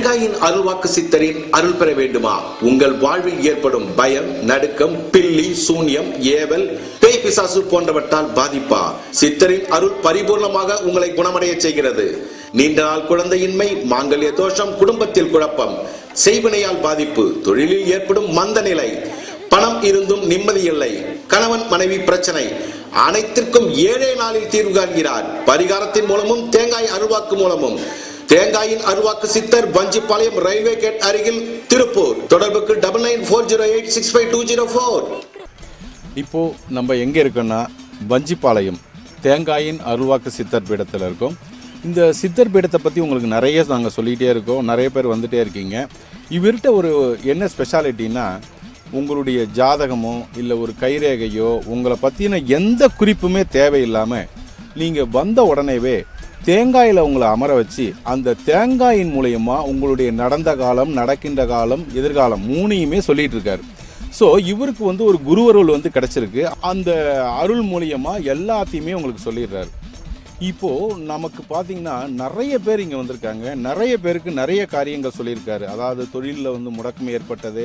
தேங்காயின் அருள்வாக்கு சித்தரின் அருள் பெற வேண்டுமா? உங்கள் வாழ்வில் ஏற்படும் பயம் நடுக்கம் பில்லி சூன்யம் ஏவல் பேய் பிசாசு போன்றவற்றால் பாதிப்பா? சித்தரின் அருள் பரிபூர்ணமாக உங்களை குணமடைய செய்கிறது. நீண்ட நாள் குழந்தையின்மை மாங்கல்ய தோஷம் குடும்பத்தில் குழப்பம் செய்வினையால் பாதிப்பு தொழிலில் ஏற்படும் மந்த நிலை பணம் இருந்தும் நிம்மதி இல்லை கணவன் மனைவி பிரச்சனை அனைத்திற்கும் ஏழே நாளில் தீர்வு காண்கிறார். பரிகாரத்தின் மூலமும் தேங்காய் அருள்வாக்கு மூலமும் தேங்காயின் அருவாக்கு சித்தர் வஞ்சிப்பாளையம் ரயில்வே கேட் அருகில் திருப்பூர். தொடர்புக்கு double nine four zero eight six five two zero four. இப்போ நம்ம எங்க இருக்கோம்னா வஞ்சிப்பாளையம் தேங்காயின் அருள்வாக்கு சித்தர் பீடத்தில் இருக்கோம். இந்த சித்தர் பீடத்தை பற்றி உங்களுக்கு நிறைய நாங்கள் சொல்லிகிட்டே இருக்கோம் நிறைய பேர் வந்துகிட்டே இருக்கீங்க. இவர்கிட்ட ஒரு என்ன ஸ்பெஷாலிட்டின்னா உங்களுடைய ஜாதகமோ இல்லை ஒரு கைரேகையோ உங்களை பற்றின எந்த குறிப்புமே தேவையில்லாமல் நீங்கள் வந்த உடனேவே தேங்காயில் உங்களை அமர வச்சு அந்த தேங்காயின் மூலயமா உங்களுடைய நடந்த காலம் நடக்கின்ற காலம் எதிர்காலம் மூணையுமே சொல்லிட்டு இருக்காரு. ஸோ இவருக்கு வந்து ஒரு குருவருள் வந்து கிடச்சிருக்கு. அந்த அருள் மூலியமாக எல்லாத்தையுமே உங்களுக்கு சொல்லிடுறாரு. இப்போது நமக்கு பார்த்தீங்கன்னா நிறைய பேர் இங்கே வந்திருக்காங்க. நிறைய பேருக்கு நிறைய காரியங்கள் சொல்லியிருக்காரு. அதாவது தொழிலில் வந்து முடக்கம் ஏற்பட்டது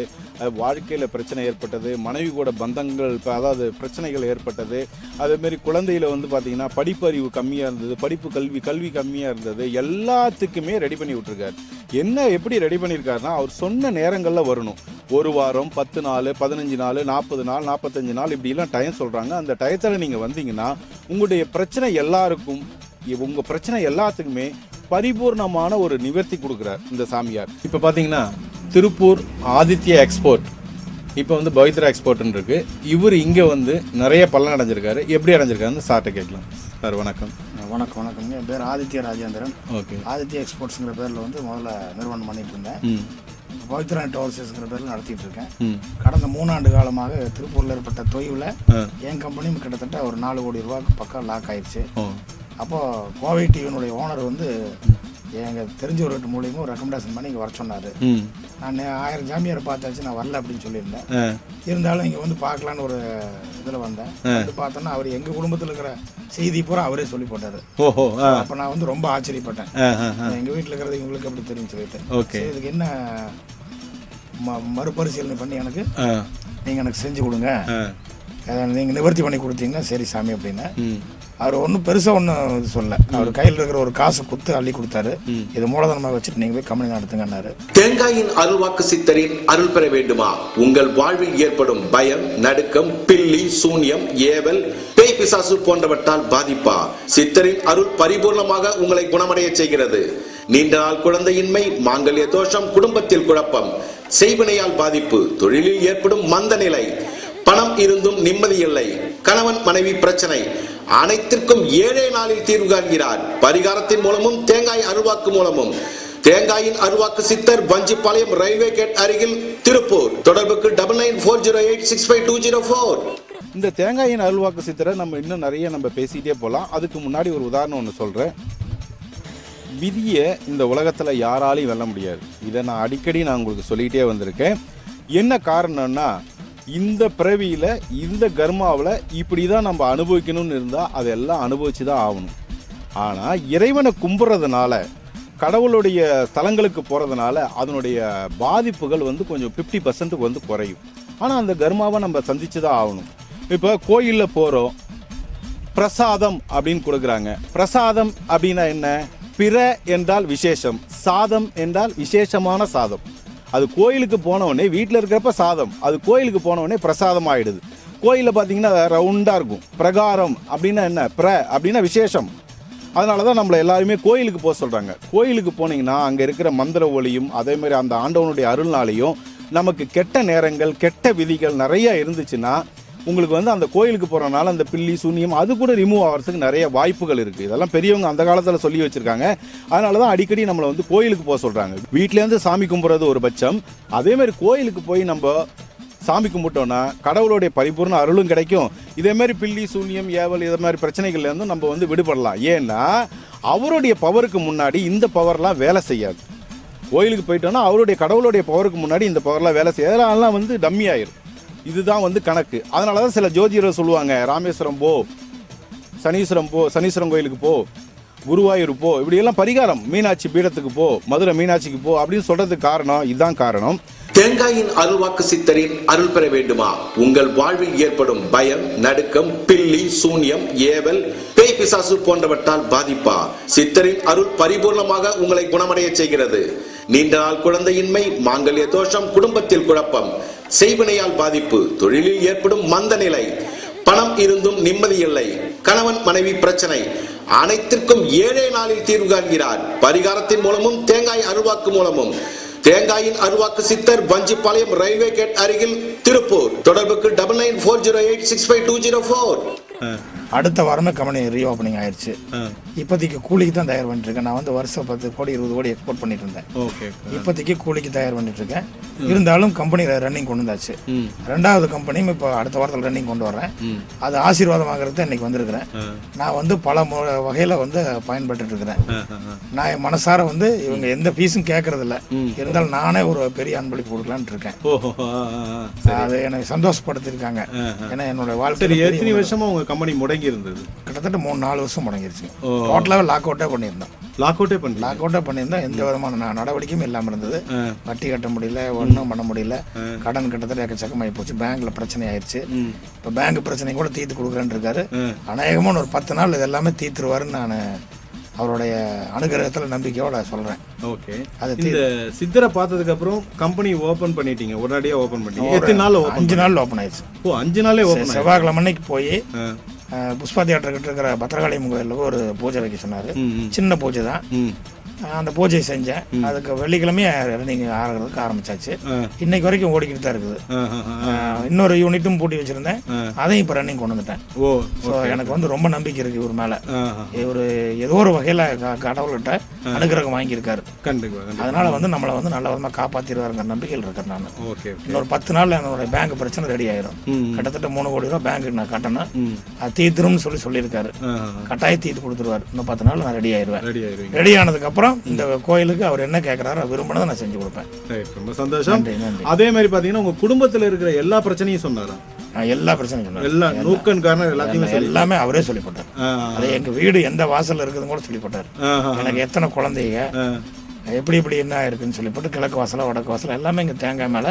வாழ்க்கையில் பிரச்சனை ஏற்பட்டது மனைவி கூட பந்தங்கள் அதாவது பிரச்சனைகள் ஏற்பட்டது. அதேமாரி குழந்தையில் வந்து பார்த்தீங்கன்னா படிப்பறிவு கம்மியாக இருந்தது படிப்பு கல்வி கல்வி கம்மியாக இருந்தது. எல்லாத்துக்குமே ரெடி பண்ணி விட்டுருக்காரு. என்ன எப்படி ரெடி பண்ணியிருக்காருன்னா அவர் சொன்ன நேரங்களில் வரணும். ஒரு வாரம் பத்து நாள் பதினஞ்சு நாள் நாற்பது நாள் நாற்பத்தஞ்சு நாள் இப்படிலாம் டைம் சொல்கிறாங்க அந்த டயத்தில் நீங்கள் வந்தீங்கன்னா உங்களுடைய பிரச்சனை எல்லாருக்கும் இ- உங்க பிரச்சனை எல்லாத்துக்குமே பரிபூர்ணமான ஒரு நிவர்த்தி கொடுக்குறார் இந்த சாமியார். இப்போ பார்த்தீங்கன்னா திருப்பூர் ஆதித்ய எக்ஸ்போர்ட் இப்போ வந்து பவித்ரா எக்ஸ்போர்ட்னு இருக்கு. இவர் இங்கே வந்து நிறைய பலன் அடைஞ்சிருக்காரு. எப்படி அடைஞ்சிருக்காருன்னு சார்ட்ட கேட்கலாம். சார் வணக்கம். வணக்கம் வணக்கங்க என் பேர் ஆதித்ய ராஜேந்திரன். ஓகே. ஆதித்ய எக்ஸ்போர்ட்ஸுங்கிற பேரில் வந்து முதல்ல நிறுவனம் பண்ணிட்டு இருந்தேன். பவித்ரா டோர்சஸ்ங்கிற பேரில் நடத்திட்டு இருக்கேன். கடந்த மூணாண்டு காலமாக திருப்பூரில் ஏற்பட்ட தொய்வில். என் கம்பெனியும் கிட்டத்தட்ட ஒரு நாலு கோடி ரூபாய்க்கு பக்கம் லாக் ஆயிடுச்சு அப்போ கோவை டிவியினுடைய ஓனர் வந்து எங்கள் தெரிஞ்சவர்கிட்ட மூலியமாக ஒரு ரெக்கமெண்டேஷன் பண்ணி இங்கே வர சொன்னார். நான் ஆயிரம் ஜாமியாரை பார்த்தாச்சு நான் வரல அப்படின்னு சொல்லியிருந்தேன். இருந்தாலும் இங்கே வந்து பார்க்கலான்னு ஒரு இதில் வந்தேன். வந்து பார்த்தோன்னா அவர் எங்கள் குடும்பத்தில் இருக்கிற செய்தி பூரா அவரே சொல்லி போட்டார். அப்போ நான் வந்து ரொம்ப ஆச்சரியப்பட்டேன். ஆ ஆ ஆ. எங்க வீட்டில் இருக்கிறது உங்களுக்கு எப்படி தெரியும் சொல்லிட்டு. இதுக்கு என்ன மறுபரிசீலனை பண்ணி எனக்கு? ஆ. நீங்க எனக்கு செஞ்சு கொடுங்க. ஆ. அதை நீங்க நிவர்த்தி பண்ணி கொடுத்தீங்கன்னா சரி சாமி அப்படின்னு. அவர் ஒன்றும் பெருசா ஒன்றும் இது சொல்ல அவர் கையில் இருக்கிற ஒரு காசை குத்து அள்ளி கொடுத்தாரு. இது மூலதனமாக வச்சுட்டு நீங்க போய் கம்பெனி நடத்துங்கன்னாரு தேங்காயின் அருள்வாக்கு சித்தரின் அருள் பெற வேண்டுமா? உங்கள் வாழ்வில் ஏற்படும் பயம் நடுக்கம் பில்லி சூன்யம் ஏவல் பேய் பிசாசு போன்றவற்றால் பாதிப்பா? சித்தரின் அருள் பரிபூர்ணமாக உங்களை குணமடைய செய்கிறது. நீண்ட நாள் குழந்தையின்மை மாங்கல்ய தோஷம் குடும்பத்தில் குழப்பம் செய்வினையால் பாதிப்பு தொழிலில் ஏற்படும் மந்த நிலை பணம் இருந்தும் நிம்மதி இல்லை கணவன் மனைவி பிரச்சனை அனைத்திற்கும் ஏழே நாளில் தீர்வு காண்கிறார். பரிகாரத்தின் மூலமும் தேங்காய் அருள்வாக்கு மூலமும். தேங்காயின் அருவாக்கு சித்தர் வஞ்சிப்பாளையம் ரயில்வே கேட் அருகில் திருப்பூர். தொடர்புக்கு double nine four zero eight six five two zero four இந்த தேங்காயின் அருள்வாக்கு சித்தரை நம்ம இன்னும் நிறைய நம்ம பேசிகிட்டே போகலாம் அதுக்கு முன்னாடி ஒரு உதாரணம் ஒன்று சொல்கிறேன் விதியை இந்த உலகத்தில் யாராலையும் வெல்ல முடியாது. இதை நான் அடிக்கடி நான் உங்களுக்கு சொல்லிகிட்டே வந்திருக்கேன். என்ன காரணம்னா இந்த பிறவியில் இந்த கர்மாவில் இப்படி தான் நம்ம அனுபவிக்கணும்னு இருந்தால் அதெல்லாம் அனுபவிச்சு தான் ஆகணும். ஆனால் இறைவனை கும்பிட்றதுனால கடவுளுடைய ஸ்தலங்களுக்கு போகிறதுனால அதனுடைய பாதிப்புகள் வந்து கொஞ்சம் ஃபிஃப்டி பர்சன்ட்டுக்கு வந்து குறையும். ஆனால் அந்த கர்மாவை நம்ம சந்தித்து தான் ஆகணும். இப்போ கோயிலில் போகிறோம் பிரசாதம் அப்படின்னு கொடுக்குறாங்க. பிரசாதம் அப்படின்னா என்ன? பிற என்றால் விசேஷம். சாதம் என்றால் விசேஷமான சாதம். அது கோயிலுக்கு போனவொடனே வீட்டில் இருக்கிறப்ப சாதம். அது கோயிலுக்கு போனவொடனே பிரசாதம் ஆகிடுது கோயிலில் பார்த்தீங்கன்னா ரவுண்டாக இருக்கும். பிரகாரம் அப்படின்னா என்ன? பிர அப்படின்னா விசேஷம். அதனால தான் நம்மளை எல்லாருமே கோயிலுக்கு போக சொல்கிறாங்க கோயிலுக்கு போனீங்கன்னா அங்கே இருக்கிற மந்திர ஒளியும் அதேமாதிரி அந்த ஆண்டவனுடைய அருள்னாலையும் நமக்கு கெட்ட நேரங்கள் கெட்ட விதிகள் நிறையா இருந்துச்சுன்னா உங்களுக்கு வந்து அந்த கோயிலுக்கு போகிறனால அந்த பில்லி சூனியம் அது கூட ரிமூவ் ஆகிறதுக்கு நிறைய வாய்ப்புகள் இருக்குது இதெல்லாம் பெரியவங்க அந்த காலத்தில் சொல்லி வச்சுருக்காங்க. அதனால தான் அடிக்கடி நம்மளை வந்து கோயிலுக்கு போக சொல்கிறாங்க வீட்டிலேருந்து சாமி கும்பிட்றது ஒரு பட்சம். அதேமாதிரி கோயிலுக்கு போய் நம்ம சாமி கும்பிட்டோன்னா கடவுளுடைய பரிபூர்ண அருளும் கிடைக்கும். இதேமாரி பில்லி சூன்யம் ஏவல் இதை மாதிரி பிரச்சனைகள்லேருந்து நம்ம வந்து விடுபடலாம். ஏன்னா அவருடைய பவருக்கு முன்னாடி இந்த பவர்லாம் வேலை செய்யாது. கோயிலுக்கு போயிட்டோன்னா அவருடைய கடவுளுடைய பவருக்கு முன்னாடி இந்த பவர்லாம் வேலை செய்யாது. அதெல்லாம் வந்து டம்மி ஆயிரும். இதுதான் வந்து கணக்கு. அதனால தான் சில ஜோதிடர் சொல்லுவாங்க ராமேஸ்வரம் போ சனீஸ்வரம் போ சனீஸ்வரம் கோயிலுக்கு போ குருவாயூர் போ இப்படியெல்லாம் பரிகாரம். மீனாட்சி பீடத்துக்கு போ மதுரை மீனாட்சிக்கு போ அப்படின்னு சொல்றதுக்கு காரணம் இதுதான் காரணம். தேங்காயின் அருள்வாக்கு சித்தரின் அருள் பெற வேண்டுமா? உங்கள் வாழ்வில் ஏற்படும் பயம் நடுக்கம் பில்லி சூன்யம் ஏவல் பேய் பிசாசு போன்றவற்றால் பாதிப்பா? சித்தரின் அருள் பரிபூர்ணமாக உங்களை குணமடைய செய்கிறது. நீண்ட நாள் குழந்தையின்மை மாங்கல்ய தோஷம் குடும்பத்தில் குழப்பம். செய்வினையால் பாதிப்பு தொழிலில் ஏற்படும் மந்த நிலை பணம் இருந்தும் நிம்மதி இல்லை கணவன் மனைவி பிரச்சனை அனைத்திற்கும் ஏழே நாளில் தீர்வு காண்கிறார். பரிகாரத்தின் மூலமும் தேங்காய் அருள்வாக்கு மூலமும். தேங்காயின் அருவாக்கு சித்தர் வஞ்சிப்பாளையம் ரயில்வே கேட் அருகில் திருப்பூர். தொடர்புக்கு double nine four zero eight six five two zero four அடுத்த வாரமே கம்பெனி ரீஓப்பனிங் ஆயிடுச்சு இப்போதைக்கு கூலிக்கு தான் தயார் பண்ணிட்டு இருக்கேன் நான் வந்து வருஷம் பத்து கோடி இருபது கோடி எக்ஸ்போர்ட் பண்ணிட்டு இருந்தேன் இப்போதைக்கு கூலிக்கு தயார் பண்ணிட்டு இருக்கேன் இருந்தாலும் கம்பெனி ரன்னிங் கொண்டு வந்தாச்சு. ரெண்டாவது கம்பெனியும் இப்போ அடுத்த வாரத்தில் ரன்னிங் கொண்டு வர்றேன். அது ஆசீர்வாதம் வாங்குறது இன்னைக்கு வந்திருக்கிறேன். நான் வந்து பல வகையில வந்து பயன்பட்டு இருக்கிறேன் நான் மனசார வந்து இவங்க எந்த ஃபீஸும் கேட்கறது இல்ல இருந்தாலும் நானே ஒரு பெரிய அன்பளிப்பு கொடுக்கலான்னு இருக்கேன். அது என்னை சந்தோஷப்படுத்திருக்காங்க ஏன்னா என்னோட வாழ்க்கை எத்தனை வருஷமா உங்க கம்பெனி முடங்கி இருந்தது கிட்டத்தட்ட மூணு நாலு வருஷம் முடங்கிருச்சு. டோட்டலாகவே லாக் அவுட்டே பண்ணியிருந்தோம். லாக் அவுட்டே பண்ணல லாக் அவுட்டே பண்ணியிருந்தோம். எந்த விதமான நடவடிக்கையும் இல்லாமல் இருந்தது. வட்டி கட்ட முடியல ஒன்றும் பண்ண முடியல. கடன் கிட்டத்தட்ட எக்கச்சக்கமாகி போச்சு. பேங்க்ல பிரச்சனை ஆயிடுச்சு இப்போ பேங்க் பிரச்சனை கூட தீர்த்து கொடுக்குறேன்னு இருக்காரு. அநேகமாக ஒரு பத்து நாள் இது எல்லாமே தீர்த்துருவாருன்னு நான் அவருடைய அனுகிரகத்தில் நம்பிக்கையோட சொல்றேன். ஓகே. அது இந்த சித்தரை பார்த்ததுக்கு அப்புறம் கம்பெனி ஓபன் பண்ணிட்டீங்க. உடனடியா ஓபன் பண்ணிட்டீங்க. எத்தனை நாள் அஞ்சு நாள் ஓப்பன் ஆயிடுச்சு. ஓ அஞ்சு நாளே ஓபன் செவ்வாய்க்கிழமை போய் புஷ்பா தியேட்டர் கிட்ட இருக்கிற பத்திரகாளி கோயிலில் ஒரு பூஜை வைக்க சொன்னாரு. சின்ன பூஜை தான் அந்த பூஜையை செஞ்சேன். அதுக்கு வெள்ளிக்கிழமையே ரன்னிங் ஆகிறதுக்கு ஆரம்பிச்சாச்சு. இன்னைக்கு வரைக்கும் ஓடிக்கிட்டு தான் இருக்குது. இன்னொரு யூனிட்டும் பூட்டி வச்சிருந்தேன். அதையும் இப்போ ரன்னிங் கொண்டு வந்துட்டேன். ஓ ஸோ எனக்கு வந்து ரொம்ப நம்பிக்கை இருக்கு இவர் மேல. இவர் ஏதோ ஒரு வகையில கடவுள்கிட்ட அனுகிரகம் வாங்கியிருக்காரு. அதனால வந்து நம்மளை வந்து நல்ல விதமா காப்பாத்திடுவாருங்கிற நம்பிக்கையில் இருக்கேன் நான். ஓகே இன்னொரு பத்து நாள்ல என்னோட பேங்க் பிரச்சனை ரெடி ஆயிரும். கிட்டத்தட்ட மூணு கோடி ரூபா பேங்க்கு நான் கட்டணும். அது தீர்த்துரும்னு சொல்லி சொல்லியிருக்காரு. கட்டாயம் தீர்த்து கொடுத்துருவாரு. இன்னும் பத்து நாள் நான் ரெடி ஆயிருவேன் ரெடி ஆயிருவீங்க ரெடி ஆனதுக்கு அப்புறம் இந்த கோயிலுக்கு அவர் என்ன கேட்கறாரோ விரும்பினதை நான் செஞ்சு கொடுப்பேன். ரொம்ப சந்தோஷம். அதே மாதிரி பாத்தீங்கன்னா உங்க குடும்பத்துல இருக்கிற எல்லா பிரச்சனையும் சொன்னாரா? எல்லா பிரச்சனையும் எல்லா நூக்கன் காரணம் எல்லாத்தையுமே எல்லாமே அவரே சொல்லி போட்டார். ஆ, அது எங்க வீடு எந்த வாசல்ல இருக்குதுன்னு கூட சொல்லி போட்டார். ஆ, ஆ, எனக்கு எத்தனை குழந்தைங்க. எப்படி இப்படி என்ன இருக்குன்னு சொல்லி போட்டு கிழக்கு வாசலா வடக்கு வாசலா எல்லாமே இங்க தேங்காய் மேல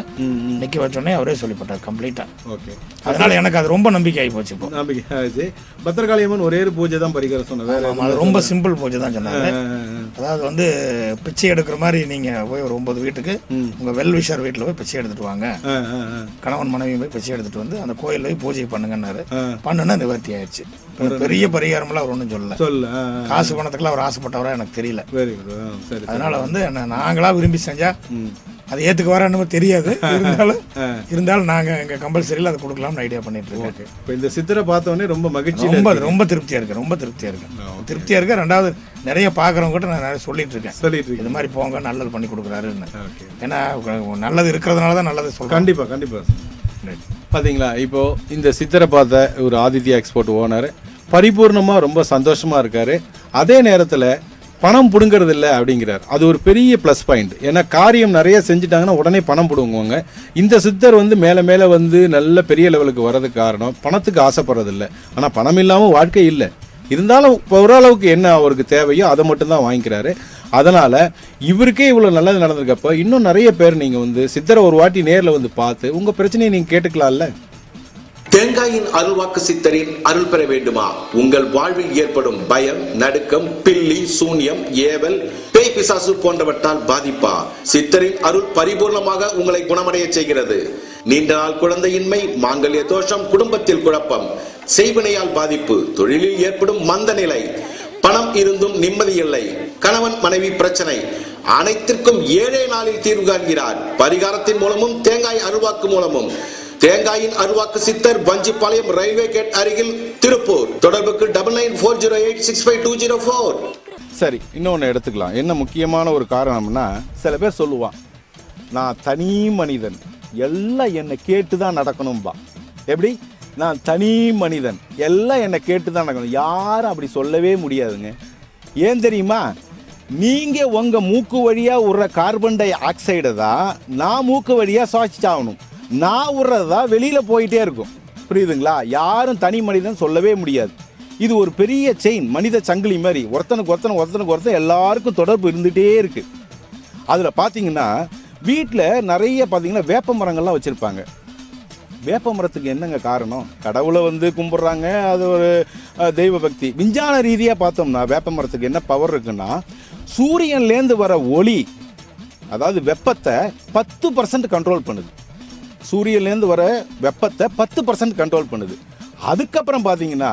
நிக்க வச்சோடனே அவரே சொல்லி போட்டார் கம்ப்ளீட்டா ஓகே. அதனால எனக்கு அது ரொம்ப நம்பிக்கை ஆகி போச்சு இப்போ. நம்பிக்கை ஆச்சு பத்திரகாளியம்மன் ஒரே ஒரு பூஜை தான் பரிகாரம் சொன்ன வேற ஆமா, அது ரொம்ப சிம்பிள் பூஜை தான் ஆ. அதாவது வந்து பிச்சை எடுக்கிற மாதிரி நீங்க போய் ஒரு ஒன்பது வீட்டுக்கு உங்க வெல் விஷர் வீட்டுல போய் பிச்சை எடுத்துட்டு வாங்க. கணவன் மனைவி போய் பிச்சை எடுத்துட்டு வந்து அந்த கோயில்ல போய் பூஜை பண்ணுங்கன்னாரு. ஆ. பண்ணுனா நிவர்த்தி ஆயிடுச்சு. பெரிய பரிகாரம்லாம் அவர் ஒன்றும் சொல்லல. சொல்லு காசு பணத்துக்குலாம் அவர் ஆசைப்பட்டவரா எனக்கு தெரியல. வெரி குட் சரி அதனால வந்து என்ன நாங்களா விரும்பி செஞ்சா அது ஏத்துக்கு வரான்னு தெரியாது. இருந்தாலும் இருந்தாலும் நாங்க எங்க கம்பல்சரியில் அதை கொடுக்கலாம்னு ஐடியா பண்ணிட்டு இருக்கோம். இப்போ இந்த சித்திரை பார்த்த உடனே ரொம்ப மகிழ்ச்சியில ரொம்ப ரொம்ப திருப்தியா இருக்கு ரொம்ப திருப்தியா இருக்கு. திருப்தியா இருக்கு ரெண்டாவது நிறைய பாக்குறவங்க கிட்ட நான் நிறைய சொல்லிட்டு இருக்கேன். சொல்லிட்டு இருக்கீங்க. இது மாதிரி போங்க நல்லது பண்ணி கொடுக்குறாருன்னு. ஏன்னா நல்லது இருக்கிறதுனால தான் நல்லது சொல்றேன் கண்டிப்பா கண்டிப்பா. பாத்தீங்களா இப்போ இந்த சித்திரை பார்த்த ஒரு ஆதித்யா எக்ஸ்போர்ட் ஓனர் பரிபூர்ணமாக ரொம்ப சந்தோஷமாக இருக்கார். அதே நேரத்தில் பணம் பிடுங்கிறது இல்லை அப்படிங்கிறார். அது ஒரு பெரிய ப்ளஸ் பாயிண்ட் ஏன்னா காரியம் நிறைய செஞ்சுட்டாங்கன்னா உடனே பணம் பிடுங்குவாங்க. இந்த சித்தர் வந்து மேலே மேலே வந்து நல்ல பெரிய லெவலுக்கு வர்றதுக்கு காரணம். பணத்துக்கு ஆசைப்படுறதில்லை. ஆனால் பணம் இல்லாமல் வாழ்க்கை இல்லை. இருந்தாலும் இப்போ ஓரளவுக்கு என்ன அவருக்கு தேவையோ அதை மட்டும்தான் வாங்கிக்கிறாரு. அதனால் இவருக்கே இவ்வளோ நல்லது நடந்திருக்கப்போ இன்னும் நிறைய பேர் நீங்கள் வந்து சித்தரை ஒரு வாட்டி நேரில் வந்து பார்த்து உங்கள் பிரச்சனையை நீங்கள் கேட்டுக்கலாம்ல? தேங்காயின் அருள்வாக்கு சித்தரின் அருள் பெற வேண்டுமா? உங்கள் வாழ்வில் ஏற்படும் பயம் நடுக்கம் பில்லி சூன்யம் ஏவல் பேய் பிசாசு போன்றவற்றால் பாதிப்பா? சித்தரின் அருள் பரிபூர்ணமாக உங்களை குணமடைய செய்கிறது. நீண்ட நாள் குழந்தையின்மை மாங்கல்ய தோஷம் குடும்பத்தில் குழப்பம் செய்வினையால் பாதிப்பு தொழிலில் ஏற்படும் மந்த நிலை பணம் இருந்தும் நிம்மதி இல்லை கணவன் மனைவி பிரச்சனை அனைத்திற்கும் ஏழே நாளில் தீர்வு காண்கிறார். பரிகாரத்தின் மூலமும் தேங்காய் அருள்வாக்கு மூலமும் தேங்காயின் அருவாக்கு சித்தர் வஞ்சிப்பாளையம் ரயில்வே கேட் அருகில் திருப்பூர். தொடர்புக்கு double nine four zero eight six five two zero four சரி இன்னொன்று எடுத்துக்கலாம். என்ன முக்கியமான ஒரு காரணம்னா சில பேர் சொல்லுவான் நான் தனி மனிதன். எல்லாம் என்னை கேட்டு தான் நடக்கணும்பா. எப்படி? நான் தனி மனிதன். எல்லாம் என்னை கேட்டு தான் நடக்கணும். யாரும் அப்படி சொல்லவே முடியாதுங்க. ஏன் தெரியுமா? நீங்கள் உங்கள் மூக்கு வழியாக விடுற கார்பன் டை ஆக்சைடை தான் நான் மூக்கு வழியாக சுவாசிச்சாகணும். நான் விடுறது தான் வெளியில் போயிட்டே இருக்கும். புரியுதுங்களா? யாரும் தனி மனிதன் சொல்லவே முடியாது. இது ஒரு பெரிய செயின் மனித சங்கிலி மாதிரி. ஒருத்தனுக்கு ஒருத்தன் ஒருத்தனுக்கு ஒருத்தன் எல்லாருக்கும் தொடர்பு இருந்துகிட்டே இருக்குது அதில் பார்த்தீங்கன்னா வீட்டில் நிறைய பார்த்தீங்கன்னா வேப்ப மரங்கள்லாம் வச்சுருப்பாங்க. வேப்ப மரத்துக்கு என்னங்க காரணம்? கடவுளை வந்து கும்பிட்றாங்க அது ஒரு தெய்வ பக்தி. விஞ்ஞான ரீதியாக பார்த்தோம்னா வேப்ப மரத்துக்கு என்ன பவர் இருக்குன்னா சூரியன்லேருந்து வர ஒளி அதாவது வெப்பத்தை பத்து பர்சன்ட் கண்ட்ரோல் பண்ணுது. சூரியன்லேருந்து வர வெப்பத்தை பத்து பர்சன்ட் கண்ட்ரோல் பண்ணுது. அதுக்கப்புறம் பார்த்தீங்கன்னா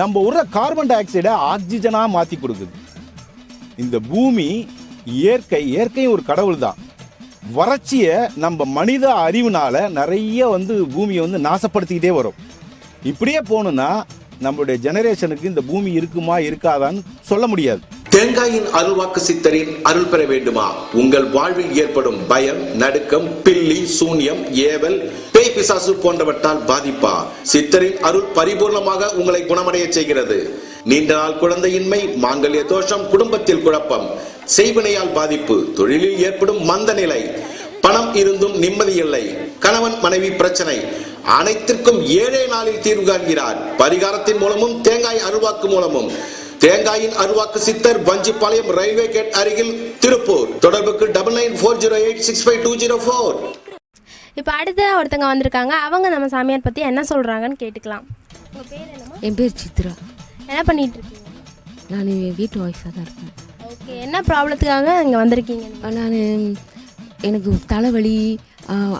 நம்ம விடுற கார்பன் டை ஆக்சைடை ஆக்சிஜனாக மாற்றி கொடுக்குது. இந்த பூமி இயற்கை இயற்கையும் ஒரு கடவுள் தான். வறட்சியை நம்ம மனித அறிவுனால நிறைய வந்து பூமியை வந்து நாசப்படுத்திக்கிட்டே வரும். இப்படியே போகணுன்னா நம்மளுடைய ஜெனரேஷனுக்கு இந்த பூமி இருக்குமா இருக்காதான்னு சொல்ல முடியாது. தேங்காயின் அருள்வாக்கு சித்தரின் அருள் பெற வேண்டுமா? உங்கள் வாழ்வில் ஏற்படும் பயம் நடுக்கம் பில்லி சூன்யம் ஏவல் பேய் பிசாசு போன்றவற்றால் பாதிப்பா? சித்தரின் அருள் பரிபூர்ணமாக உங்களை குணமடைய செய்கிறது. நீண்ட நாள் குழந்தையின்மை மாங்கல்ய தோஷம் குடும்பத்தில் குழப்பம் செய்வினையால் பாதிப்பு தொழிலில் ஏற்படும் மந்த நிலை பணம் இருந்தும் நிம்மதி இல்லை கணவன் மனைவி பிரச்சனை அனைத்திற்கும் ஏழே நாளில் தீர்வு காண்கிறார். பரிகாரத்தின் மூலமும் தேங்காய் அருள்வாக்கு மூலமும் தேங்காயின் அருவாக்கு சித்தர் வஞ்சிப்பாளையம் ரயில்வே கேட் அருகில் திருப்பூர். தொடர்புக்கு double nine four zero eight six five two zero four. இப்போ அடுத்த ஒருத்தங்க வந்திருக்காங்க. அவங்க நம்ம சாமியார் பற்றி என்ன சொல்கிறாங்கன்னு கேட்டுக்கலாம். உங்கள் பேர் என்னம்மா? என் பேர் சித்ரா. என்ன பண்ணிட்டு இருக்கீங்க? நான் வீட்டு ஒய்ஃபாக தான் இருக்கேன். ஓகே என்ன ப்ராப்ளத்துக்காக இங்கே வந்திருக்கீங்க? நான் எனக்கு தலைவலி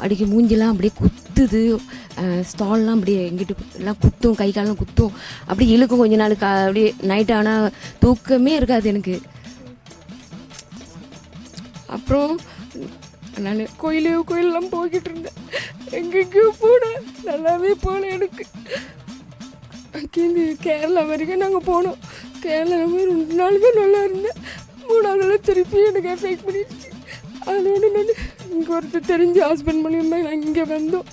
அடிக்க மூஞ்சிலாம் அப்படியே குத்துது. ஸ்டால்லாம் அப்படியே எங்கிட்டு எல்லாம் குத்தும் கை காலெல்லாம் குத்தும். அப்படியே இழுக்கும் கொஞ்ச நாளுக்கு அப்படியே நைட் ஆனால் தூக்கமே இருக்காது எனக்கு. அப்புறம் நான் கோயிலே கோயிலெல்லாம் போய்கிட்டு இருந்தேன். எங்கெங்கேயோ போனேன். நல்லாவே போனேன் எனக்கு. அங்கேருந்து கேரளா வரைக்கும் நாங்கள் போனோம். கேரளா போய் ரெண்டு நாளுமே நல்லா இருந்தேன். மூணாவது நாள் திருப்பி எனக்கு எஃபெக்ட் பண்ணிடுச்சு. அதோட நான் இங்கே ஒருத்தர் தெரிஞ்ச ஹஸ்பண்ட் மூலியமாக நாங்கள் இங்கே வந்தோம்.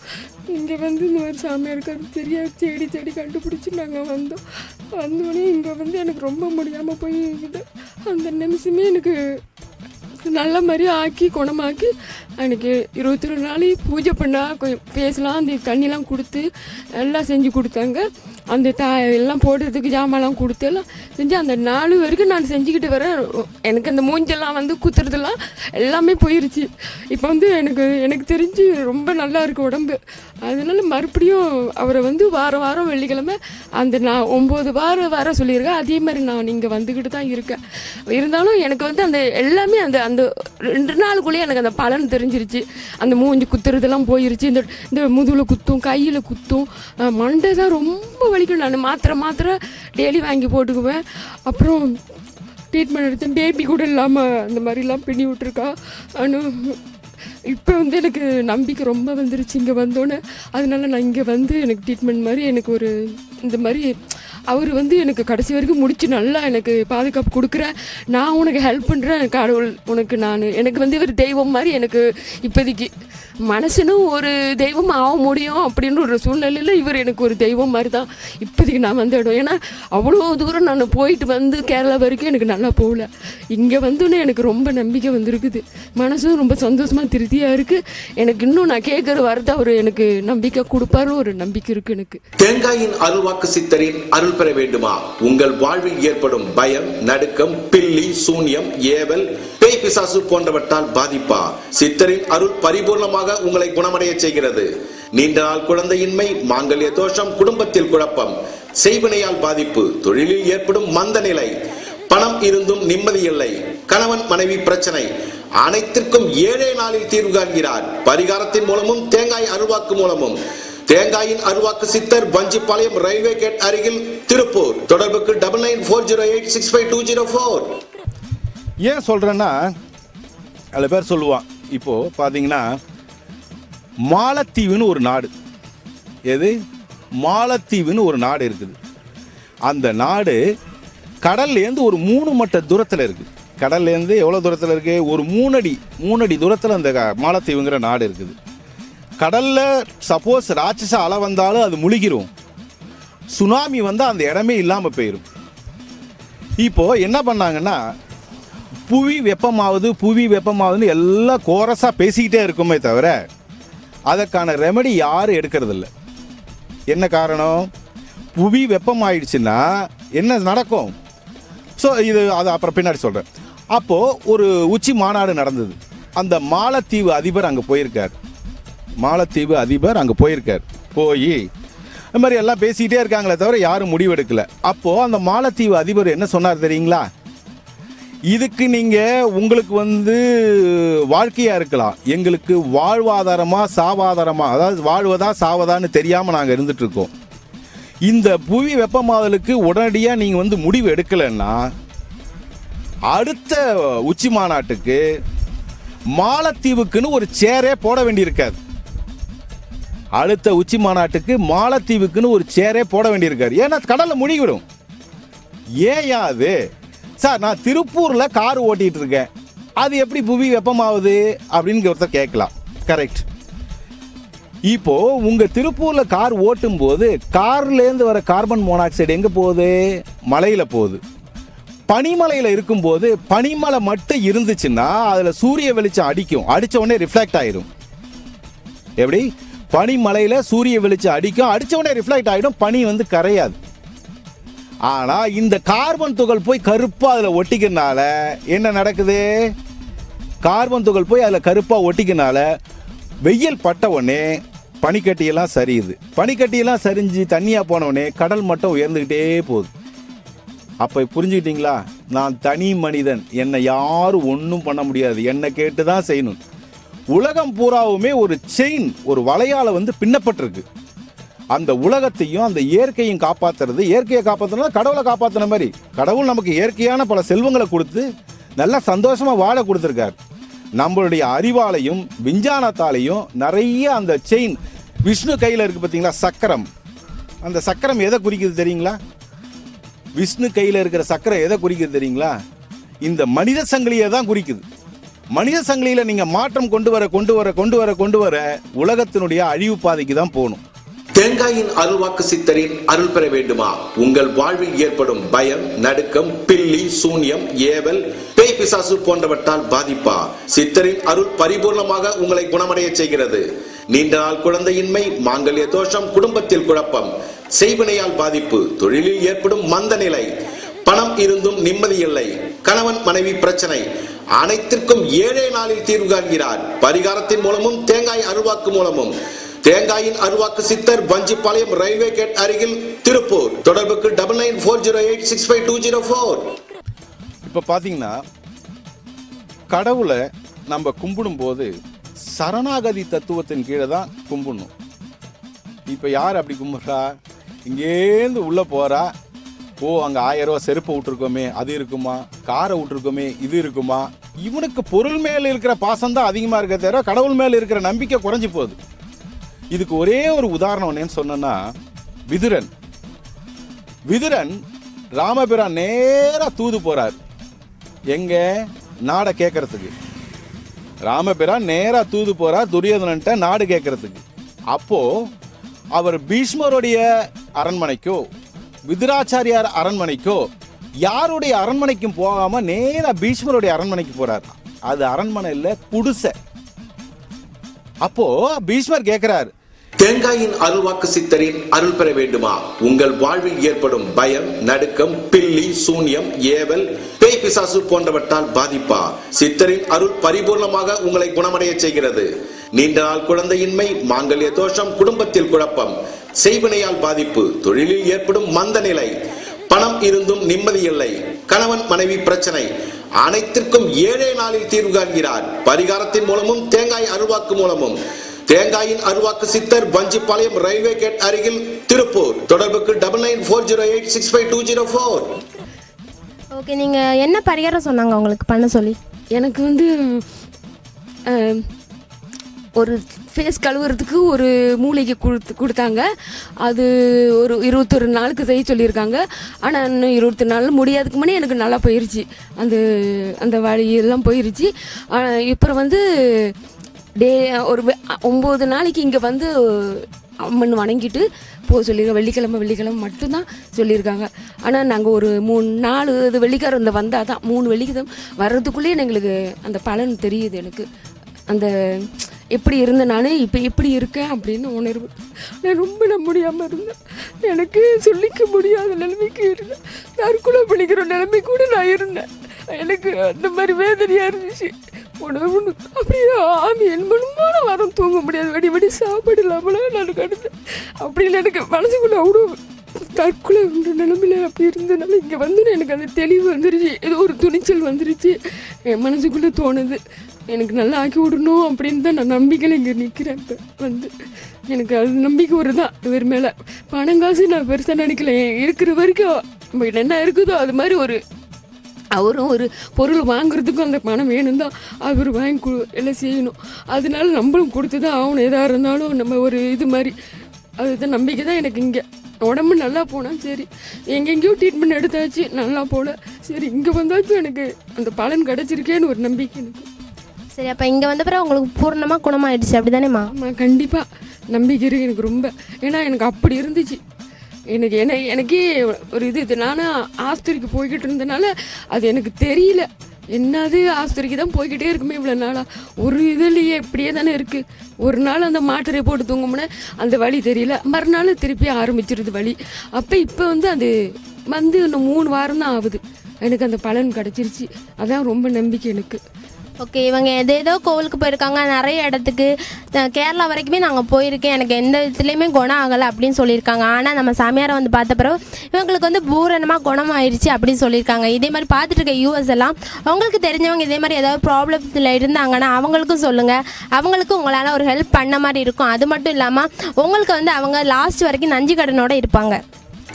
இங்கே வந்து இந்த மாதிரி சாமியாருக்கு அது தெரியாது. செடி செடி கண்டுபிடிச்சி நாங்கள் வந்தோம். வந்தோடனே இங்கே வந்து எனக்கு ரொம்ப முடியாமல் போய் அந்த நிமிஷமே எனக்கு நல்ல மாதிரி ஆக்கி குணமாக்கி எனக்கு இருபத்தி ரெண்டு நாள் பூஜை பண்ணால் கொஞ்சம் ஃபேஸ்லாம் அந்த தண்ணிலாம் கொடுத்து எல்லாம் செஞ்சு கொடுத்தாங்க. அந்த தா எல்லாம் போடுறதுக்கு ஜாமான்லாம் கொடுத்து எல்லாம் செஞ்சு அந்த நாலு வரைக்கும் நான் செஞ்சுக்கிட்டு வரேன் எனக்கு அந்த மூஞ்செல்லாம் வந்து குத்துறதுலாம் எல்லாமே போயிருச்சு. இப்போ வந்து எனக்கு எனக்கு தெரிஞ்சு ரொம்ப நல்லா இருக்கு உடம்பு. அதனால மறுபடியும் அவரை வந்து வாரம் வாரம் வெள்ளிக்கிழமை அந்த நான் ஒம்பது வாரம் வர சொல்லியிருக்கேன். அதே மாதிரி நான் இங்கே வந்துக்கிட்டு தான் இருக்கேன். இருந்தாலும் எனக்கு வந்து அந்த எல்லாமே அந்த அந்த ரெண்டு நாளுக்குள்ளேயே எனக்கு அந்த பலன் தெரிஞ்சிருச்சு. அந்த மூஞ்சி குத்துறதெல்லாம் போயிருச்சு. இந்த இந்த முதுகில் குத்தும் கையில் குத்தும் மண்டை தான் ரொம்ப வலிக்கும் நான் மாத்திரை மாத்திரை டெய்லி வாங்கி போட்டுக்குவேன். அப்புறம் ட்ரீட்மெண்ட் எடுத்தேன் பேபி கூட இல்லாமல் அந்த மாதிரிலாம் பின்னி விட்ருக்கா ஆனால் இப்போ வந்து எனக்கு நம்பிக்கை ரொம்ப வந்துருச்சு. இங்கே வந்தோன்னே அதனால நான் இங்கே வந்து எனக்கு ட்ரீட்மெண்ட் மாதிரி எனக்கு ஒரு இந்த மாதிரி அவர் வந்து எனக்கு கடைசி வரைக்கும் முடிச்சு நல்லா எனக்கு பாதுகாப்பு கொடுக்குறேன். நான் உனக்கு ஹெல்ப் பண்ணுறேன் கடவுள் உனக்கு நான். எனக்கு வந்து இவர் தெய்வம் மாதிரி எனக்கு இப்போதைக்கு மனுஷனும் ஒரு தெய்வம் ஆக முடியும் அப்படின்னு ஒரு சூழ்நிலையில் இவர் எனக்கு ஒரு தெய்வம் மாதிரி தான் இப்போதைக்கு நான் வந்து இடம். ஏன்னா அவ்வளோ தூரம் நான் போயிட்டு வந்து கேரளா வரைக்கும் எனக்கு நல்லா போகல. இங்கே வந்தோன்னே எனக்கு ரொம்ப நம்பிக்கை வந்திருக்குது. மனசும் ரொம்ப சந்தோஷமாக திருப்தியாக இருக்குது எனக்கு இன்னும் நான் கேட்குற வரத்தை அவர் எனக்கு நம்பிக்கை கொடுப்பாரு ஒரு நம்பிக்கை இருக்குது எனக்கு. தேங்காயின் அருள்வாக்கு சித்தரின் அருள் பெற வேண்டுமா? உங்கள் வாழ்வில் ஏற்படும் பயம் நடுக்கம் பில்லி சூன்யம் ஏவல் பேய் பிசாசு போன்றவற்றால் பாதிப்பா? சித்தரின் அருள் பரிபூர்ணமாக உங்களை குணமடைய செய்கிறது. நீண்ட நாள் குழந்தையின்மை மாங்கல்ய தோஷம் குடும்பத்தில் குழப்பம் செய்வினையால் பாதிப்பு தொழிலில் ஏற்படும் மந்த நிலை பணம் இருந்தும் நிம்மதி இல்லை கணவன் மனைவி பிரச்சனை அனைத்திற்கும் ஏழே நாளில் தீர்வு காண்கிறார். பரிகாரத்தின் மூலமும் தேங்காய் அருவாக்கு மூலமும். தேங்காயின் அருவாக்கு சித்தர் வஞ்சிப்பாளையம் ரயில்வே கேட் அருகில் திருப்பூர். தொடர்புக்கு double nine four zero eight six five two zero four. ஏன் சொல்கிறேன்னா சில பேர் சொல்லுவான் இப்போது பார்த்தீங்கன்னா மாலத்தீவுன்னு ஒரு நாடு. எது? மாலத்தீவுன்னு ஒரு நாடு இருக்குது. அந்த நாடு கடல்லேருந்து ஒரு மூணு மட்ட தூரத்தில் இருக்குது கடல்லேருந்து எவ்வளோ தூரத்தில் இருக்குது ஒரு மூணடி மூணடி தூரத்தில் அந்த மாலத்தீவுங்கிற நாடு இருக்குது. கடலில் சப்போஸ் ராட்சச அலை வந்தாலும் அது முழுகிரும். சுனாமி வந்தால் அந்த இடமே இல்லாமல் போயிடும் இப்போது என்ன பண்ணாங்கன்னா புவி வெப்பமாவது புவி வெப்பமாகுதுன்னு எல்லாம் கோரஸாக பேசிக்கிட்டே இருக்குமே தவிர அதற்கான ரெமடி யாரும் எடுக்கிறதில்ல. என்ன காரணம்? புவி வெப்பமாயிடுச்சுன்னா என்ன நடக்கும்? ஸோ இது அது அப்புறம் பின்னாடி சொல்கிறேன் அப்போது ஒரு உச்சி மாநாடு நடந்தது. அந்த மாலத்தீவு அதிபர் அங்கே போயிருக்கார். மாலத்தீவு அதிபர் அங்கே போயிருக்கார். போய் இந்த மாதிரி எல்லாம் பேசிக்கிட்டே இருக்காங்களே தவிர யாரும் முடிவெடுக்கல. அப்போது அந்த மாலத்தீவு அதிபர் என்ன சொன்னார் தெரியுங்களா? இதுக்கு நீங்கள் உங்களுக்கு வந்து வாழ்க்கையாக இருக்கலாம். எங்களுக்கு வாழ்வாதாரமா சாவாதாரமா அதாவது வாழ்வதா சாவதான்னு தெரியாமல் நாங்கள் இருந்துட்டு இருக்கோம். இந்த புவி வெப்பமாதலுக்கு உடனடியாக நீங்கள் வந்து முடிவு எடுக்கலைன்னா அடுத்த உச்சி மாநாட்டுக்கு மாலத்தீவுக்குன்னு ஒரு சேரே போட வேண்டியிருக்காது அடுத்த உச்சி மாநாட்டுக்கு மாலத்தீவுக்குன்னு ஒரு சேரே போட வேண்டியிருக்காரு. ஏன்னா கடலில் முழுகிவிடும். ஏன் அது? சார் நான் திருப்பூரில் கார் ஓட்டிகிட்டு இருக்கேன் அது எப்படி புவி வெப்பமாகுது அப்படின்னு ஒருத்தர் கேட்கலாம். கரெக்ட் இப்போ உங்க திருப்பூர்ல கார் ஓட்டும் போது கார்லேருந்து வர கார்பன் மோனாக்சைடு எங்க போகுது? மலையில போகுது. பனிமலையில இருக்கும்போது பனிமலை மட்டும் இருந்துச்சுன்னா அதுல சூரிய வெளிச்சம் அடிக்கும். அடிச்ச உடனே ரிஃப்ளெக்ட் ஆயிரும். எப்படி? பனிமலையில சூரிய வெளிச்சம் அடிக்கும். அடிச்ச உடனே ரிஃப்ளெக்ட் ஆயிடும். பனி வந்து கரையாது. ஆனால் இந்த கார்பன் துகள் போய் கருப்பாக அதில் ஒட்டிக்கிறனால என்ன நடக்குது? கார்பன் துகள் போய் அதில் கருப்பாக ஒட்டிக்கனால வெயில் பட்ட உடனே பனிக்கட்டியெல்லாம் சரியுது. பனிக்கட்டியெல்லாம் சரிஞ்சு தண்ணியாக போனவுடனே கடல் மட்டம் உயர்ந்துக்கிட்டே போகுது. அப்போ புரிஞ்சுக்கிட்டீங்களா? நான் தனி மனிதன். என்னை யாரும் ஒன்றும் பண்ண முடியாது. என்னை கேட்டு தான் செய்யணும். உலகம் பூராவுமே ஒரு செயின் ஒரு வலையால் வந்து பின்னப்பட்டிருக்கு. அந்த உலகத்தையும் அந்த இயற்கையும் காப்பாத்துறது. இயற்கையை காப்பாத்துறது கடவுளை காப்பாற்றின மாதிரி. கடவுள் நமக்கு இயற்கையான பல செல்வங்களை கொடுத்து நல்லா சந்தோஷமாக வாழ கொடுத்துருக்காரு. நம்மளுடைய அறிவாலையும் விஞ்ஞானத்தாலையும் நிறைய அந்த செயின் விஷ்ணு கையில் இருக்குது பார்த்தீங்களா சக்கரம். அந்த சக்கரம் எதை குறிக்குது தெரியுங்களா? விஷ்ணு கையில் இருக்கிற சக்கரம் எதை குறிக்குது தெரியுங்களா? இந்த மனித சங்கிலியை தான் குறிக்குது. மனித சங்கிலியில் நீங்கள் மாற்றம் கொண்டு வர கொண்டு வர கொண்டு வர கொண்டு வர உலகத்தினுடைய அழிவு பாதைக்கு தான் போகணும். தேங்காயின் அருள்வாக்கு சித்தரின் அருள் பெற வேண்டுமா? உங்கள் வாழ்வில் ஏற்படும் பயம் நடுக்கம் பில்லி சூன்யம் ஏவல் பேய் பிசாசு போன்றவற்றால் பாதிப்பா? சித்தரின் அருள் பரிபூர்ணமாக உங்களை குணமடைய செய்கிறது. நீண்ட நாள் குழந்தையின்மை மாங்கல்ய தோஷம் குடும்பத்தில் குழப்பம் செய்வினையால் பாதிப்பு தொழிலில் ஏற்படும் மந்த நிலை பணம் இருந்தும் நிம்மதி இல்லை கணவன் மனைவி பிரச்சனை அனைத்திற்கும் ஏழே நாளில் தீர்வு காண்கிறார். பரிகாரத்தின் மூலமும் தேங்காய் அருள்வாக்கு மூலமும் தேங்காயின் அருவாக்கு சித்தர் வஞ்சிப்பாளையம் ரயில்வே கேட் அருகில் திருப்பூர். தொடர்புக்கு double nine four zero eight six five two zero four. இப்போ பார்த்தீங்கன்னா கடவுளை நம்ம கும்பிடும்போது சரணாகதி தத்துவத்தின் கீழே தான் கும்பிடணும். இப்போ யார் அப்படி கும்பிட்றா? இங்கேருந்து உள்ளே போகிறா ஓ அங்கே ஆயிரம் ரூபா செருப்பை விட்டுருக்கோமே அது இருக்குமா? காரை விட்டுருக்கோமே இது இருக்குமா? இவனுக்கு பொருள் மேலே இருக்கிற பாசம் தான் அதிகமாக இருக்க தவிர கடவுள் மேலே இருக்கிற நம்பிக்கை குறைஞ்சி போகுது. இதுக்கு ஒரே ஒரு உதாரணம் என்னன்னு சொன்னேன்னா விதுரன். விதுரன் ராமபிரான் நேரா தூது போறார். எங்க? நாடை கேட்கறதுக்கு ராமபிரான் நேரா தூது போறார் துரியோதனன்ட்ட நாடு கேட்கறதுக்கு அப்போ அவர் பீஷ்மருடைய அரண்மனைக்கோ விதுராச்சாரியார் அரண்மனைக்கோ யாருடைய அரண்மனைக்கும் போகாம நேரா பீஷ்மருடைய அரண்மனைக்கு போறார். அது அரண்மனையில் குடிசை. அப்போ பீஷ்மர் கேட்கிறார் தேங்காயின் அருள்வாக்கு சித்தரின் அருள் பெற வேண்டுமா? உங்கள் வாழ்வில் ஏற்படும் பயம் நடுக்கம் பில்லி சூன்யம் ஏவல் பேய் பிசாசு போன்றவற்றால் பாதிப்பா? சித்தரின் அருள் பரிபூர்ணமாக உங்களை குணமடைய செய்கிறது. நீண்ட நாள் குழந்தையின்மை மாங்கல்ய தோஷம் குடும்பத்தில் குழப்பம் செய்வினையால் பாதிப்பு தொழிலில் ஏற்படும் மந்த நிலை பணம் இருந்தும் நிம்மதி இல்லை கணவன் மனைவி பிரச்சனை அனைத்திற்கும் ஏழே நாளில் தீர்வு காண்கிறார். பரிகாரத்தின் மூலமும் தேங்காய் அருள்வாக்கு மூலமும். தேங்காயின் அருவாக்கு சித்தர் வஞ்சிப்பாளையம் ரயில்வே கேட் அருகில் திருப்பூர். தொடர்புக்கு double nine four zero eight six five two zero four. Okay நீங்கள் என்ன பரிகாரம் சொன்னாங்க உங்களுக்கு? பண்ண சொல்லி. எனக்கு வந்து ஒரு ஃபேஸ் கழுவுறதுக்கு ஒரு மூலிகை கொடுத்து கொடுத்தாங்க. அது ஒரு இருபத்தொரு நாளுக்கு செய்ய சொல்லியிருக்காங்க. ஆனால் இன்னும் இருபத்தி நாள் முடியாதுக்கு முன்னே எனக்கு நல்லா போயிருச்சு. அந்த அந்த வழி எல்லாம் போயிருச்சு. இப்போ வந்து டே ஒரு ஒம்பது நாளைக்கு இங்கே வந்து அம்மன் வணங்கிட்டு போக சொல்லியிருக்காங்க வெள்ளிக்கிழமை வெள்ளிக்கிழமை மட்டும்தான் சொல்லியிருக்காங்க ஆனால் நாங்கள் ஒரு மூணு நாலு இது வெள்ளிக்காரம் இந்த வந்தால் தான் மூணு வெள்ளிக்கிழமை வர்றதுக்குள்ளேயே எங்களுக்கு அந்த பலன் தெரியுது எனக்கு. அந்த எப்படி இருந்தேன் நான் இப்போ எப்படி இருக்கேன் அப்படின்னு உணர்வு. நான் ரொம்ப நம்ப முடியாமல் இருந்தேன். எனக்கு சொல்லிக்க முடியாத நிலைமைக்கு இருந்தேன். தற்கொலை பண்ணிக்கிற நிலைமை கூட நான் இருந்தேன். எனக்கு அந்த மாதிரி வேதனையாக இருந்துச்சு. உணவு அப்படியே ஆமி என் மனுமான வாரம் தூங்க முடியாது. வெடி வெடி சாப்பாடு இல்லாமலாம் நான் கிடந்தேன் அப்படின்னு எனக்கு மனசுக்குள்ள அவ்வளோ தற்கொலை உண்டு நிலைமையில அப்படி இருந்ததுனால இங்கே வந்து எனக்கு அந்த தெளிவு வந்துருச்சு. ஏதோ ஒரு துணிச்சல் வந்துருச்சு. என் மனசுக்குள்ளே தோணுது. எனக்கு நல்லா ஆக்கி விடணும் அப்படின்னு தான் நான் நம்பிக்கையில் இங்கே நிற்கிறேன் இப்போ வந்து எனக்கு அது நம்பிக்கை ஒரு தான். இவர் மேலே பணம் காசு நான் பெருசாக நினைக்கல. இருக்கிற வரைக்கும் நம்ம என்ன இருக்குதோ அது மாதிரி ஒரு அவரும் ஒரு பொருள் வாங்குறதுக்கும் அந்த பணம் வேணும் தான் அவர் வாங்கி கொடு எல்லாம் செய்யணும். அதனால நம்மளும் கொடுத்து தான் ஆகணும். எதாக இருந்தாலும் நம்ம ஒரு இது மாதிரி அதுதான் நம்பிக்கை தான் எனக்கு இங்கே. உடம்பு நல்லா போனால் சரி. எங்கெங்கேயோ ட்ரீட்மெண்ட் எடுத்தாச்சு நல்லா போல. சரி இங்கே வந்தாச்சும் எனக்கு அந்த பலன் கிடச்சிருக்கேன்னு ஒரு நம்பிக்கை எனக்கு. சரி அப்போ இங்கே வந்த பிறகு உங்களுக்கு பூர்ணமாக குணமாயிடுச்சு. அப்படிதானேம்மா? ஆமாம் கண்டிப்பாக நம்பிக்கை இருக்கு எனக்கு ரொம்ப. ஏன்னா எனக்கு அப்படி இருந்துச்சு. எனக்கு என்ன எனக்கே ஒரு இது இது நானும் ஆஸ்பத்திரிக்கு போய்கிட்டு இருந்தனால அது எனக்கு தெரியல. என்னது ஆஸ்பத்திரிக்கு தான் போய்கிட்டே இருக்குமே இவ்வளோ நாளாக ஒரு இதுலேயே இப்படியே தானே இருக்குது ஒரு நாள் அந்த மாத்திரையை போட்டு தூங்குமுன்னா அந்த வழி தெரியல. மறுநாள் திருப்பி ஆரம்பிச்சிருது வழி அப்போ இப்போ வந்து அது வந்து இன்னும் மூணு வாரம் தான் ஆகுது. எனக்கு அந்த பலன் கிடச்சிருச்சு. அதான் ரொம்ப நம்பிக்கை எனக்கு. ஓகே இவங்க ஏதேதோ கோவிலுக்கு போயிருக்காங்க. நிறைய இடத்துக்கு கேரளா வரைக்குமே நாங்கள் போயிருக்கேன். எனக்கு எந்த விதத்துலேயுமே குணம் ஆகலை அப்படின்னு சொல்லியிருக்காங்க. ஆனால் நம்ம சாமியாரை வந்து பார்த்த பிறகு இவங்களுக்கு வந்து பூரணமாக குணம் ஆயிடுச்சு அப்படின்னு சொல்லியிருக்காங்க. இதே மாதிரி பார்த்துட்டு இருக்க யூஎஸ் எல்லாம் அவங்களுக்கு தெரிஞ்சவங்க இதே மாதிரி ஏதாவது ப்ராப்ளத்தில் இருந்தாங்கன்னா அவங்களுக்கும் சொல்லுங்கள் அவங்களுக்கும் உங்களால் ஒரு ஹெல்ப் பண்ண மாதிரி இருக்கும். அது மட்டும் இல்லாமல் உங்களுக்கு வந்து அவங்க லாஸ்ட் வரைக்கும் நஞ்சு கடனோட இருப்பாங்க.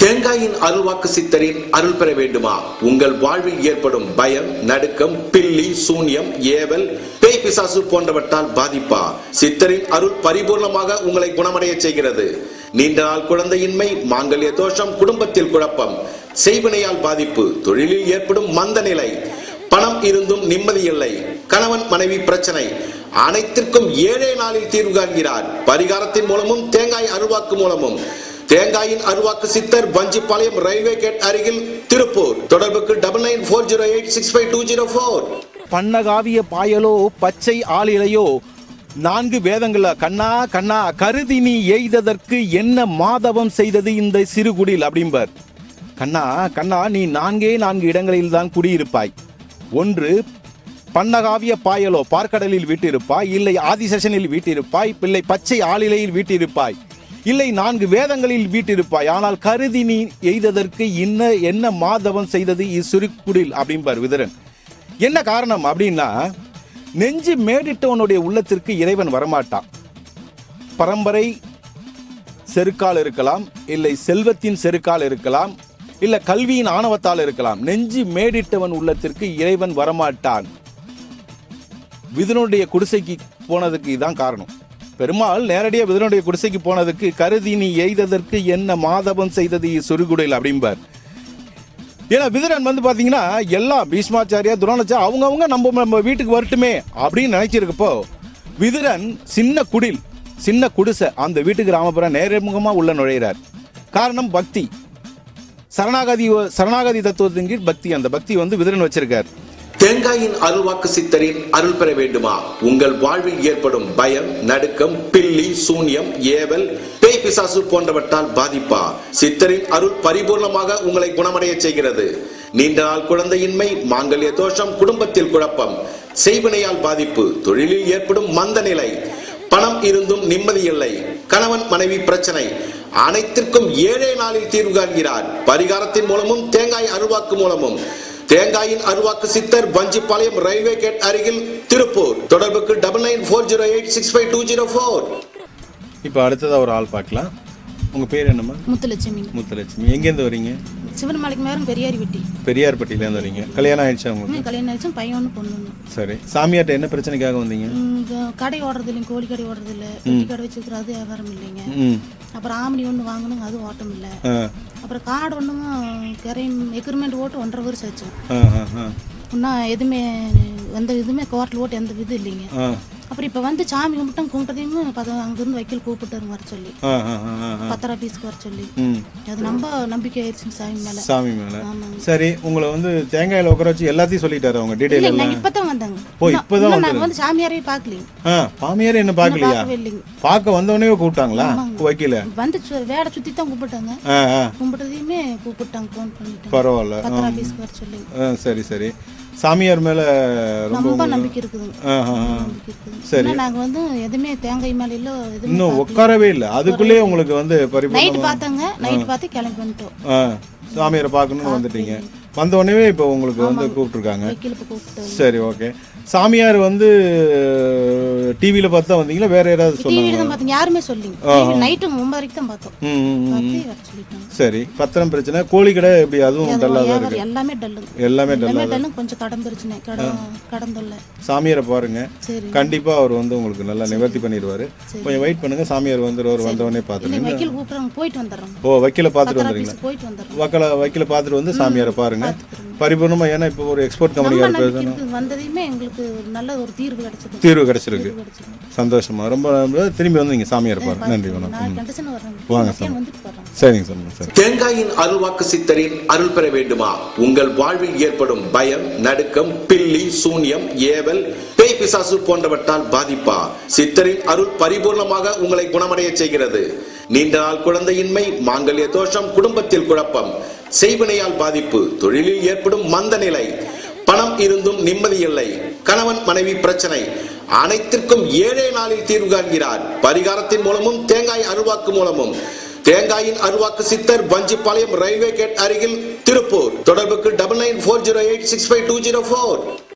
தேங்காயின் அருள்வாக்கு சித்தரின் அருள் பெற வேண்டுமா? உங்கள் வாழ்வில் ஏற்படும் பயம் நடுக்கம் பில்லி சூன்யம் ஏவல் பேய் பிசாசு போன்றவற்றால் பாதிப்பா? சித்தரின் அருள் பரிபூர்ணமாக உங்களை குணமடைய செய்கிறது. நீண்ட நாள் குழந்தையின்மை மாங்கல்ய தோஷம் குடும்பத்தில் குழப்பம் செய்வினையால் பாதிப்பு தொழிலில் ஏற்படும் மந்த நிலை பணம் இருந்தும் நிம்மதி இல்லை கணவன் மனைவி பிரச்சனை அனைத்திற்கும் ஏழே நாளில் தீர்வு காண்கிறார். பரிகாரத்தின் மூலமும் தேங்காய் அருள்வாக்கு மூலமும். தேங்காயின் அருவாக்கு சித்தர் வஞ்சிப்பாளையம் ரயில்வே கேட் அருகில் திருப்பூர். தொடர்புக்கு double nine four zero eight six five two zero four. பன்னகாவிய பாயலோ பச்சை ஆளிலையோ நான்கு வேதங்கள கண்ணா கண்ணா கருதி நீ எய்ததற்கு என்ன மாதவம் செய்தது இந்த சிறுகுடில் அப்படிம்பர். கண்ணா கண்ணா நீ நான்கே நான்கு இடங்களில் தான் குடியிருப்பாய். ஒன்று பண்ணகாவிய பாயலோ பார்க்கடலில் வீட்டிருப்பாய். இல்லை ஆதிசேஷனில் வீட்டிருப்பாய். பிள்ளை பச்சை ஆளிலையில் வீட்டிருப்பாய். இல்லை நான்கு வேதங்களில் வீட்டிருப்பாய். ஆனால் கருதி நீ எய்ததற்கு இன்ன என்ன மாதவன் செய்தது இசுருக்குடில் அப்படிம்பார் விதரன். என்ன காரணம் அப்படின்னா நெஞ்சு மேடிட்டவனுடைய உள்ளத்திற்கு இறைவன் வரமாட்டான். பரம்பரை செருக்கால் இருக்கலாம் இல்லை செல்வத்தின் செருக்கால் இருக்கலாம் இல்லை கல்வியின் ஆணவத்தால் இருக்கலாம். நெஞ்சு மேடிட்டவன் உள்ளத்திற்கு இறைவன் வரமாட்டான். விதனுடைய குடிசைக்கு போனதுக்கு இதுதான் காரணம். பெருமாள் நேரடியாக விதனுடைய குடிசைக்கு போனதுக்கு கருதி நீ எய்ததற்கு என்ன மாதவம் செய்தது சுருகுடையில் அப்படிம்பார். ஏன்னா விதுரன் வந்து பார்த்தீங்கன்னா எல்லா பீஷ்மாச்சாரியா துரோணாச்சா அவங்கவுங்க நம்ம நம்ம வீட்டுக்கு வரட்டுமே அப்படின்னு நினைச்சிருக்கப்போ விதுரன் சின்ன குடில் சின்ன குடிசை அந்த வீட்டுக்கு ராமபுரம் நேர்முகமாக உள்ள நுழையிறார். காரணம் பக்தி. சரணாகதி சரணாகதி தத்துவத்தின் கீழ் பக்தி. அந்த பக்தி வந்து விதுரன் வச்சிருக்கார். தேங்காயின் அருள்வாக்கு சித்தரின் அருள் பெற வேண்டுமா? உங்கள் வாழ்வில் ஏற்படும் பயம் நடுக்கம் பில்லி சூன்யம் ஏவல் பேய் பிசாசு போன்றவற்றால் பாதிப்பா? சித்தரின் அருள் பரிபூர்ணமாக உங்களை குணமடைய செய்கிறது. நீண்ட நாள் குழந்தையின்மை மாங்கல்ய தோஷம் குடும்பத்தில் குழப்பம் செய்வினையால் பாதிப்பு தொழிலில் ஏற்படும் மந்த நிலை பணம் இருந்தும் நிம்மதி இல்லை கணவன் மனைவி பிரச்சனை அனைத்திற்கும் ஏழே நாளில் தீர்வு காண்கிறார். பரிகாரத்தின் மூலமும் தேங்காய் அருள்வாக்கு மூலமும். தேங்காயின் அருவாக்கு சித்தர் வஞ்சிப்பாளையம் ரயில்வே கேட் அருகில் திருப்பூர். தொடர்புக்கு double nine four zero eight six five two zero four இப்போ அடுத்ததா ஒரு ஆள் பார்க்கலாம். உங்க பேர் என்னம்மா முத்துலட்சுமி. முத்துலட்சுமி. எங்கேருந்து வரீங்க? சிவன்மலைக்கு மேலும் பெரியாரி வெட்டி. பெரியார்பட்டியிலேருந்து வரீங்க. கல்யாணம் ஆயிடுச்சா உங்களுக்கு? கல்யாணம் ஆச்சும் பையன் ஒன்று பொண்ணு ஒன்று சரி. சாமியார்ட்ட என்ன பிரச்சனைக்காக வந்தீங்க? கடை ஓடுறது இல்லைங்க கோழி கடை ஓடுறது இல்லை வெட்டி கடை வச்சுருக்குற அது வியாபாரம் இல்லைங்க. ம். அப்புறம் ஆமணி ஒன்று வாங்கணுங்க அது ஓட்டம் இல்லை. ஆ. அப்புறம் காடு ஒன்றுங்க கரையும் எக்ரிமெண்ட் ஓட்டு ஒன்றரை வருஷம் ஆச்சு. ஆ ஆ ஆ. இன்னும் எதுவுமே எந்த இதுவுமே கோர்ட்டில் ஓட்டு எந்த இது இல்லைங்க. ஆ. அப்புறம் இப்போ வந்து சாமி கும்பிட்டோம் கும்பிட்டதையும் அங்கேருந்து வக்கீல் கூப்பிட்டாருங்க வர சொல்லி. பத்திர ஆஃபீஸ்க்கு வர சொல்லி. அது ரொம்ப நம்பிக்கை ஆயிடுச்சுங்க சாமி மேலே. சாமி மேல. சரி உங்களை வந்து தேங்காயில உட்கார வச்சு எல்லாத்தையும் சொல்லிட்டாரு அவங்க இல்லை எல்லாம். நாங்கள் இப்போ தான் வந்தாங்க. ஓ, இப்பதான் நாங்கள் வந்து சாமியாரே பார்க்கலிங்க. ஆ பாமியார் என்ன பார்க்கலையா? பார்க்க வந்தவனே கூப்பிட்டாங்களா வைக்கல? வந்து வேடை சுற்றி தான் கூப்பிட்டாங்க. கும்பிட்டதையுமே கூப்பிட்டாங்க ஃபோன் பண்ணிட்டாங்க. பரவாயில்ல. பத்திர ஆஃபீஸ்க்கு வர சொல்லி. சரி சரி. சாமியார் மேல ரொம்ப நம்பிக்கை இருக்குது. சரி. நாங்கள் வந்து எதுவுமே தேங்காய் மேலே இல்லை இன்னும் உட்காரவே இல்லை. அதுக்குள்ளேயே உங்களுக்கு வந்து பரிபூர்ணமா நைட்டு பார்த்தாங்க. நைட் பார்த்து கிளம்பி வந்துட்டோம். சாமியாரை பார்க்கணும்னு வந்துட்டீங்க. வந்த உடனே இப்போ உங்களுக்கு வந்து கூப்பிட்டுருக்காங்க. சரி ஓகே. சாமியார் வந்து டிவியில் பார்த்து தான் வந்தீங்களா? வேற யாராவது டிவியில் தான் பார்த்தோம். யாருமே சொல்லிங்க நைட்டு ஒன்பது வரைக்கும் தான் பார்த்தோம். சரி பத்திரம் பிரச்சனை. கோழி கடை எப்படி? அதுவும் அது டல்லாக தான் இருக்கு. எல்லாமே டல்லுங்க எல்லாமே டல்லாக டல்லுங்க கொஞ்சம் கடன் பிரச்சனை. கடன் தொல்லை சாமியாரை பாருங்க. கண்டிப்பா அவர் வந்து உங்களுக்கு நல்லா நிவர்த்தி பண்ணிடுவாரு. கொஞ்சம் வெயிட் பண்ணுங்க. சாமியார் வந்துடுவார் வந்தவொடனே பார்த்துருங்க வக்கீல் கூப்பிட்றாங்க. போயிட்டு வந்துடுறோம். ஓ வக்கீல பார்த்துட்டு வந்துடுறீங்களா? போயிட்டு வந்துடுறோம். வக்கீல வக்கீல பார்த்துட்டு வந்து சாமியாரை பாருங்க. பரிபூர்ணமா ஏன்னா இப்போ ஒரு எக்ஸ்போர்ட் பேசணும் இருக்குது வந்ததையுமே எங்களுக்கு நல்ல ஒரு தீர்வு கிடைச்சது தீர்வு கிடைச்சிருக்கு. கிடைச்சது சந்தோஷமா. ரொம்ப ரொம்ப திரும்பி வந்து நீங்க சாமியாரை பாருங்க. நன்றி வணக்கம். வாங்க போகிறேன் சரிங்க சாமி சரி. தேங்காயின் அருள்வாக்கு சித்தரின் அருள் பெற வேண்டுமா? உங்கள் வாழ்வில் ஏற்படும் பயம் நடுக்கம் பில்லி சூன்யம் ஏவல் பேய் பிசாசு போன்றவற்றால் பாதிப்பா? சித்தரின் அருள் பரிபூர்ணமாக உங்களை குணமடைய செய்கிறது. நீண்ட நாள் குழந்தையின்மை மாங்கல்ய தோஷம் குடும்பத்தில் குழப்பம். செய்வினையால் பாதிப்பு தொழிலில் ஏற்படும் மந்த நிலை பணம் இருந்தும் நிம்மதி இல்லை கணவன் மனைவி பிரச்சனை அனைத்திற்கும் ஏழே நாளில் தீர்வு காண்கிறார். பரிகாரத்தின் மூலமும் தேங்காய் அருள்வாக்கு மூலமும். தேங்காயின் அருவாக்கு சித்தர் வஞ்சிப்பாளையம் ரயில்வே கேட் அருகில் திருப்பூர். தொடர்புக்கு double nine four zero eight six five two zero four